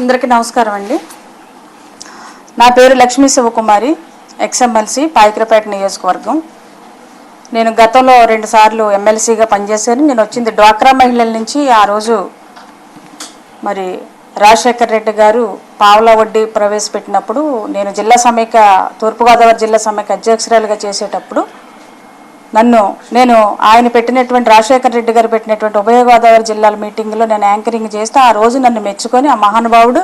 అందరికీ నమస్కారం అండి. నా పేరు లక్ష్మీ శివకుమారి ఎక్స్ఎమ్ఎల్సి పాయకరపేట నియోజకవర్గం. నేను గతంలో రెండుసార్లు ఎమ్మెల్సీగా పనిచేశాను. నేను వచ్చింది డ్వాక్రా మహిళల నుంచి ఆ రోజు మరి రాజశేఖర్ రెడ్డి గారు పావుల వడ్డీ ప్రవేశపెట్టినప్పుడు నేను జిల్లా సమైక్య తూర్పుగోదావరి జిల్లా సమైక్య అధ్యక్షురాలుగా చేసేటప్పుడు నన్ను నేను ఆయన పెట్టినటువంటి రాజశేఖర రెడ్డి గారు పెట్టినటువంటి ఉభయ గోదావరి జిల్లాల మీటింగ్లో నేను యాంకరింగ్ చేస్తే ఆ రోజు నన్ను మెచ్చుకొని ఆ మహానుభావుడు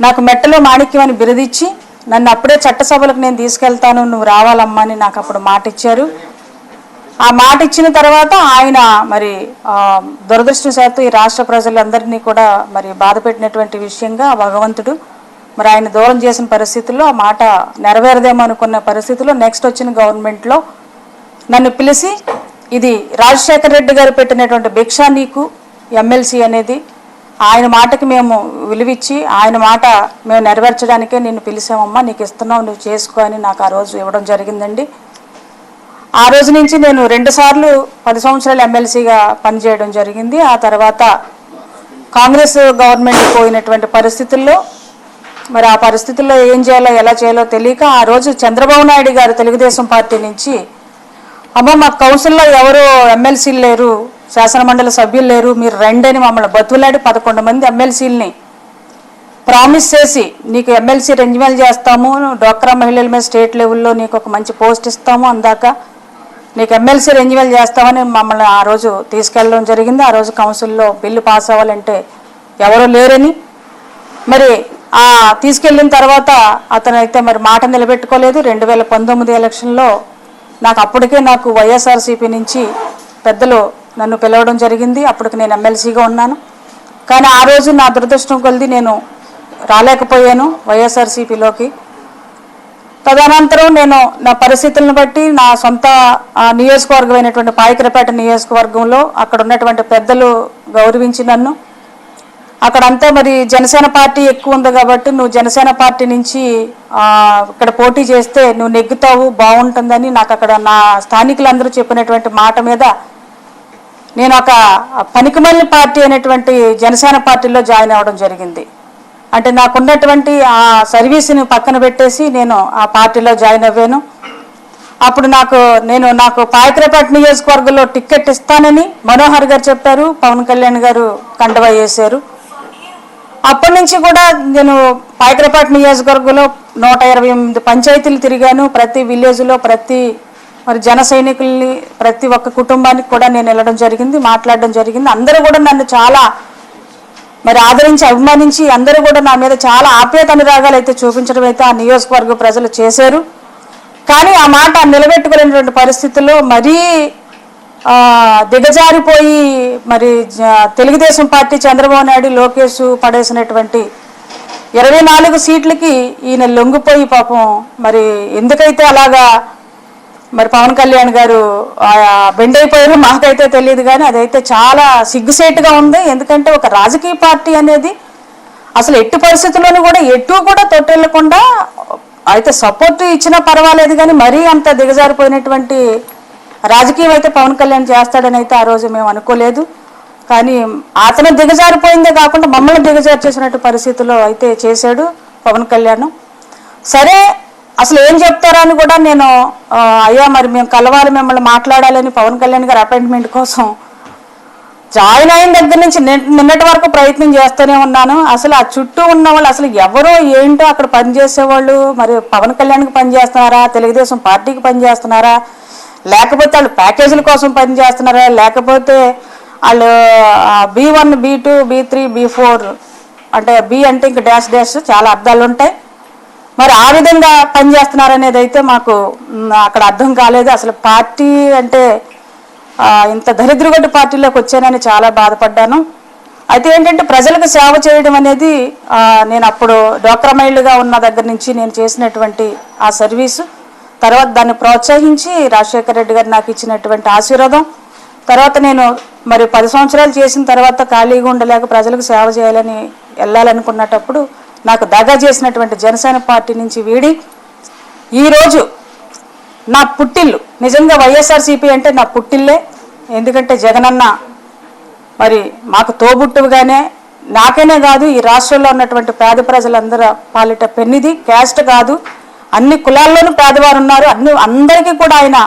నాకు మెట్టలో మాణిక్యం అని బిరుదిచ్చి నన్ను అప్పుడే చట్టసభలకు నేను తీసుకెళ్తాను నువ్వు రావాలమ్మా అని నాకు అప్పుడు మాట ఇచ్చారు ఆ మాట ఇచ్చిన తర్వాత ఆయన మరి దురదృష్టశాత్తు దురదృష్టవశాత్తు ఈ రాష్ట్ర ప్రజలందరినీ కూడా మరి బాధ పెట్టినటువంటి విషయంగా భగవంతుడు మరి ఆయన దూరం చేసిన పరిస్థితుల్లో ఆ మాట నెరవేరదేమో అనుకున్న పరిస్థితుల్లో నెక్స్ట్ వచ్చిన గవర్నమెంట్లో నన్ను పిలిచి ఇది రాజశేఖర రెడ్డి గారు పెట్టినటువంటి భిక్ష నీకు ఎమ్మెల్సీ అనేది. ఆయన మాటకి మేము విలువిచ్చి ఆయన మాట మేము నెరవేర్చడానికే నిన్ను పిలిచామమ్మా నీకు ఇస్తున్నావు నువ్వు చేసుకో అని నాకు ఆ రోజు ఇవ్వడం జరిగిందండి. ఆ రోజు నుంచి నేను రెండుసార్లు పది సంవత్సరాలు ఎమ్మెల్సీగా పనిచేయడం జరిగింది. ఆ తర్వాత కాంగ్రెస్ గవర్నమెంట్ పోయినటువంటి పరిస్థితుల్లో మరి ఆ పరిస్థితుల్లో ఏం చేయాలో ఎలా చేయాలో తెలియక ఆ రోజు చంద్రబాబు నాయుడు గారు తెలుగుదేశం పార్టీ నుంచి అమ్మ మా కౌన్సిల్లో ఎవరు ఎమ్మెల్సీలు లేరు శాసనమండలి సభ్యులు లేరు మీరు రెండని మమ్మల్ని బతులాడి పదకొండు మంది ఎమ్మెల్సీలని ప్రామిస్ చేసి నీకు ఎమ్మెల్సీ రెన్యువల్ చేస్తాము డోక్రా మహిళల మీద స్టేట్ లెవెల్లో నీకు ఒక మంచి పోస్ట్ ఇస్తాము అందాక నీకు ఎమ్మెల్సీ రెన్యువల్ చేస్తామని మమ్మల్ని ఆ రోజు తీసుకెళ్ళడం జరిగింది. ఆ రోజు కౌన్సిల్లో బిల్లు పాస్ అవ్వాలంటే ఎవరో లేరని. మరి ఆ తీసుకెళ్ళిన తర్వాత అతను అయితే మరి మాట నిలబెట్టుకోలేదు. రెండు వేల పంతొమ్మిది ఎలక్షన్లో నాకు అప్పటికే నాకు వైఎస్ఆర్సీపీ నుంచి పెద్దలు నన్ను పిలవడం జరిగింది. అప్పటికి నేను ఎమ్మెల్సీగా ఉన్నాను. కానీ ఆ రోజు నా దురదృష్టం కొలిది నేను రాలేకపోయాను వైఎస్ఆర్సీపీలోకి. తదనంతరం నేను నా పరిస్థితులను బట్టి నా సొంత ఆ, నియోజకవర్గమైనటువంటి పాయకరపేట నియోజకవర్గంలో అక్కడ ఉన్నటువంటి పెద్దలు గౌరవించి నన్ను అక్కడంతా మరి జనసేన పార్టీ ఎక్కువ ఉంది కాబట్టి నువ్వు జనసేన పార్టీ నుంచి ఇక్కడ పోటీ చేస్తే నువ్వు నెగ్గుతావు బాగుంటుందని నాకు అక్కడ నా స్థానికులందరూ చెప్పినటువంటి మాట మీద నేను ఒక పనికిమల్లి పార్టీ అనేటువంటి జనసేన పార్టీలో జాయిన్ అవ్వడం జరిగింది. అంటే నాకున్నటువంటి ఆ సర్వీస్ని పక్కన పెట్టేసి నేను ఆ పార్టీలో జాయిన్ అవ్వాను. అప్పుడు నాకు నేను నాకు పాయకరపేట నియోజకవర్గంలో టిక్కెట్ ఇస్తానని మనోహర్ గారు చెప్పారు పవన్ కళ్యాణ్ గారు కండవా చేశారు అప్పటి నుంచి కూడా నేను పాయకరపేట నియోజకవర్గంలో నూట ఇరవై ఎనిమిది పంచాయతీలు తిరిగాను. ప్రతి విలేజ్లో ప్రతి మరి జన సైనికుల్ని ప్రతి ఒక్క కుటుంబానికి కూడా నేను వెళ్ళడం జరిగింది మాట్లాడడం జరిగింది. అందరూ కూడా నన్ను చాలా మరి ఆదరించి అభిమానించి అందరూ కూడా నా మీద చాలా ఆప్యాయత అనురాగాలు అయితే చూపించడం అయితే ఆ నియోజకవర్గ ప్రజలు చేశారు. కానీ ఆ మాట నిలబెట్టుకోలేనటువంటి పరిస్థితుల్లో మరీ దిగజారిపోయి మరి తెలుగుదేశం పార్టీ చంద్రబాబు నాయుడు లోకేష్ పడేసినటువంటి ఇరవై నాలుగు సీట్లకి ఈయన లొంగిపోయి పాపం. మరి ఎందుకైతే అలాగా మరి పవన్ కళ్యాణ్ గారు ఆ, బెండ్ అయిపోయారు మాకైతే తెలియదు కానీ అదైతే చాలా సిగ్గుసేటుగా ఉంది. ఎందుకంటే ఒక రాజకీయ పార్టీ అనేది అసలు ఎట్టి పరిస్థితుల్లోనూ కూడా ఎటు కూడా తొట్టెళ్ళకుండా అయితే సపోర్ట్ ఇచ్చినా పర్వాలేదు కానీ మరీ అంత దిగజారిపోయినటువంటి రాజకీయం అయితే పవన్ కళ్యాణ్ చేస్తాడని అయితే ఆ రోజు మేము అనుకోలేదు. కానీ అతను దిగజారిపోయిందే కాకుండా మమ్మల్ని దిగజారి చేసినట్టు పరిస్థితుల్లో అయితే చేశాడు పవన్ కళ్యాణ్. సరే అసలు ఏం చెప్తారా అని కూడా నేను అయ్యా మరి మేము కలవాలి మిమ్మల్ని మాట్లాడాలని పవన్ కళ్యాణ్ గారు అపాయింట్మెంట్ కోసం జాయిన్ అయిన దగ్గర నుంచి నిన్నటి వరకు ప్రయత్నం చేస్తూనే ఉన్నాను. అసలు ఆ చుట్టూ ఉన్న వాళ్ళు అసలు ఎవరో ఏంటో అక్కడ పనిచేసేవాళ్ళు మరి పవన్ కళ్యాణ్కి పనిచేస్తున్నారా తెలుగుదేశం పార్టీకి పనిచేస్తున్నారా లేకపోతే వాళ్ళు ప్యాకేజీల కోసం పనిచేస్తున్నారా? లేకపోతే వాళ్ళు B one B two B three B four అంటే బి అంటే ఇంక డాష్ డాష్ చాలా అర్థాలు ఉంటాయి. మరి ఆ విధంగా పనిచేస్తున్నారనేది అయితే మాకు అక్కడ అర్థం కాలేదు. అసలు పార్టీ అంటే ఇంత దరిద్రగొడ్డు పార్టీలోకి వచ్చానని చాలా బాధపడ్డాను. అయితే ఏంటంటే ప్రజలకు సేవ చేయడం అనేది నేను అప్పుడు డోక్రమైల్డ్గా ఉన్న దగ్గర నుంచి నేను చేసినటువంటి ఆ సర్వీసు. తర్వాత దాన్ని ప్రోత్సహించి రాజశేఖర రెడ్డి గారు నాకు ఇచ్చినటువంటి ఆశీర్వాదం. తర్వాత నేను మరి పది సంవత్సరాలు చేసిన తర్వాత ఖాళీగా ఉండలేక ప్రజలకు సేవ చేయాలని వెళ్ళాలనుకున్నటప్పుడు నాకు దగా చేసినటువంటి జనసేన పార్టీ నుంచి వీడి ఈరోజు నా పుట్టిల్లు నిజంగా వైఎస్ఆర్సీపీ అంటే నా పుట్టిల్లే. ఎందుకంటే జగనన్న మరి మాకు తోబుట్టువుగానే నాకనే కాదు ఈ రాష్ట్రంలో ఉన్నటువంటి పేద ప్రజలందరూ పాలిట పెన్నిది క్యాస్ట్ కాదు. అన్ని కులాల్లోనూ పేదవారు ఉన్నారు. అన్ని అందరికీ కూడా ఆయన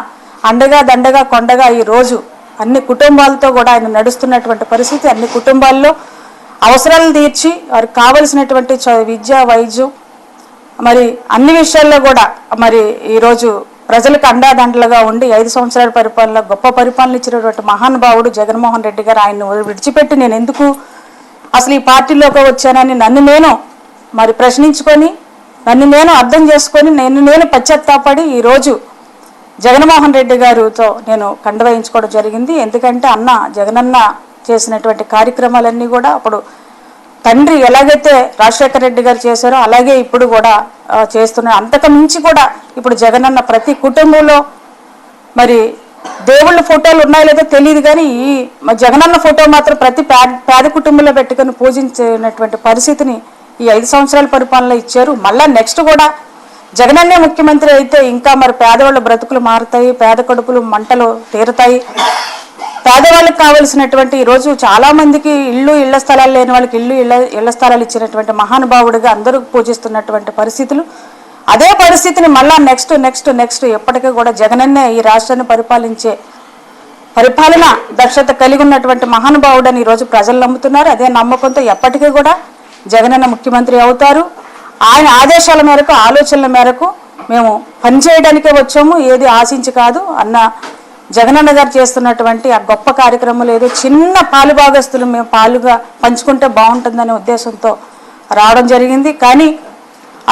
అండగా దండగా కొండగా ఈ రోజు అన్ని కుటుంబాలతో కూడా ఆయన నడుస్తున్నటువంటి పరిస్థితి. అన్ని కుటుంబాల్లో అవసరాలు తీర్చి వారికి కావలసినటువంటి చ- విద్య వైద్యం మరి అన్ని విషయాల్లో కూడా మరి ఈరోజు ప్రజలకు అండాదండలుగా ఉండి ఐదు సంవత్సరాల పరిపాలన గొప్ప పరిపాలన ఇచ్చినటువంటి మహానుభావుడు జగన్మోహన్ రెడ్డి గారు ఆయన విడిచిపెట్టి నేను ఎందుకు అసలు ఈ పార్టీలోకి వచ్చానని నన్ను నేను మరి ప్రశ్నించుకొని నన్ను నేను అర్థం చేసుకొని నేను నేను పశ్చాత్తాపడి ఈరోజు జగన్మోహన్ రెడ్డి గారితో నేను కండవేయించుకోవడం జరిగింది. ఎందుకంటే అన్న జగనన్న చేసినటువంటి కార్యక్రమాలన్నీ కూడా అప్పుడు తండ్రి ఎలాగైతే రాజశేఖర రెడ్డి గారు చేశారో అలాగే ఇప్పుడు కూడా చేస్తున్నారు. అంతకు మించి కూడా ఇప్పుడు జగనన్న ప్రతి కుటుంబంలో మరి దేవుళ్ళ ఫోటోలు ఉన్నాయో లేదో తెలియదు కానీ ఈ జగనన్న ఫోటో మాత్రం ప్రతి పేద పేద కుటుంబంలో పెట్టుకొని పూజించినటువంటి పరిస్థితిని ఈ ఐదు సంవత్సరాల పరిపాలన ఇచ్చారు. మళ్ళా నెక్స్ట్ కూడా జగనన్నే ముఖ్యమంత్రి అయితే ఇంకా మరి పేదవాళ్ళ బ్రతుకులు మారుతాయి పేద కడుపులు మంటలు తీరుతాయి. పేదవాళ్ళకి కావలసినటువంటి ఈ రోజు చాలా మందికి ఇల్లు ఇళ్ళ స్థలాలు లేని వాళ్ళకి ఇల్లు ఇళ్ళ ఇళ్ళ స్థలాలు ఇచ్చినటువంటి మహానుభావుడిగా అందరూ పూజిస్తున్నటువంటి పరిస్థితులు. అదే పరిస్థితిని మళ్ళా నెక్స్ట్ నెక్స్ట్ నెక్స్ట్ ఎప్పటికీ కూడా జగనన్నే ఈ రాష్ట్రాన్ని పరిపాలించే పరిపాలన దక్షత కలిగి ఉన్నటువంటి మహానుభావుడని ఈరోజు ప్రజలు నమ్ముతున్నారు. అదే నమ్మకంతో ఎప్పటికీ కూడా జగనన్న ముఖ్యమంత్రి అవుతారు. ఆయన ఆదేశాల మేరకు ఆలోచనల మేరకు మేము పనిచేయడానికే వచ్చాము. ఏది ఆశించి కాదు. అన్న జగనన్న గారు చేస్తున్నటువంటి ఆ గొప్ప కార్యక్రమం ఏదో చిన్న పాలు భాగస్తులు మేము పాలుగా పంచుకుంటే బాగుంటుందనే ఉద్దేశంతో రావడం జరిగింది. కానీ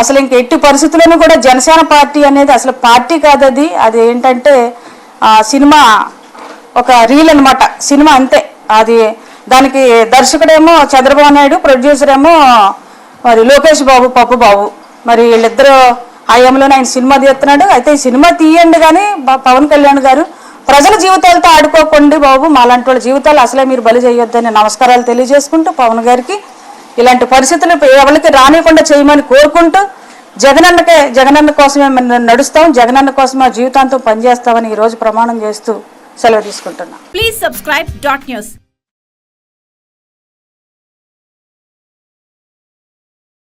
అసలు ఇంక ఎట్టి పరిస్థితుల్లోనూ కూడా జనసేన పార్టీ అనేది అసలు పార్టీ కాదు అది. అది ఏంటంటే సినిమా ఒక రీల్ అన్నమాట. సినిమా అంతే. అది దానికి దర్శకుడేమో చంద్రబాబు నాయుడు ప్రొడ్యూసర్ ఏమో మరి లోకేష్ బాబు పప్పు బాబు. మరి వీళ్ళిద్దరూ హయాంలోనే ఆయన సినిమా తీస్తున్నాడు. అయితే ఈ సినిమా తీయండి కానీ పవన్ కళ్యాణ్ గారు ప్రజల జీవితాలతో ఆడుకోకండి బాబు. మాలాంటి వాళ్ళ జీవితాలు అసలే మీరు బలి చేయొద్దని నమస్కారాలు తెలియజేసుకుంటూ పవన్ గారికి ఇలాంటి పరిస్థితులు ఎవరికి రానివ్వకుండా చేయమని కోరుకుంటూ జగనన్నకే జగనన్న కోసమే మేము నడుస్తాం. జగనన్న కోసం మా జీవితాంతం పనిచేస్తామని ఈరోజు ప్రమాణం చేస్తూ సెలవు తీసుకుంటున్నాం. ప్లీజ్.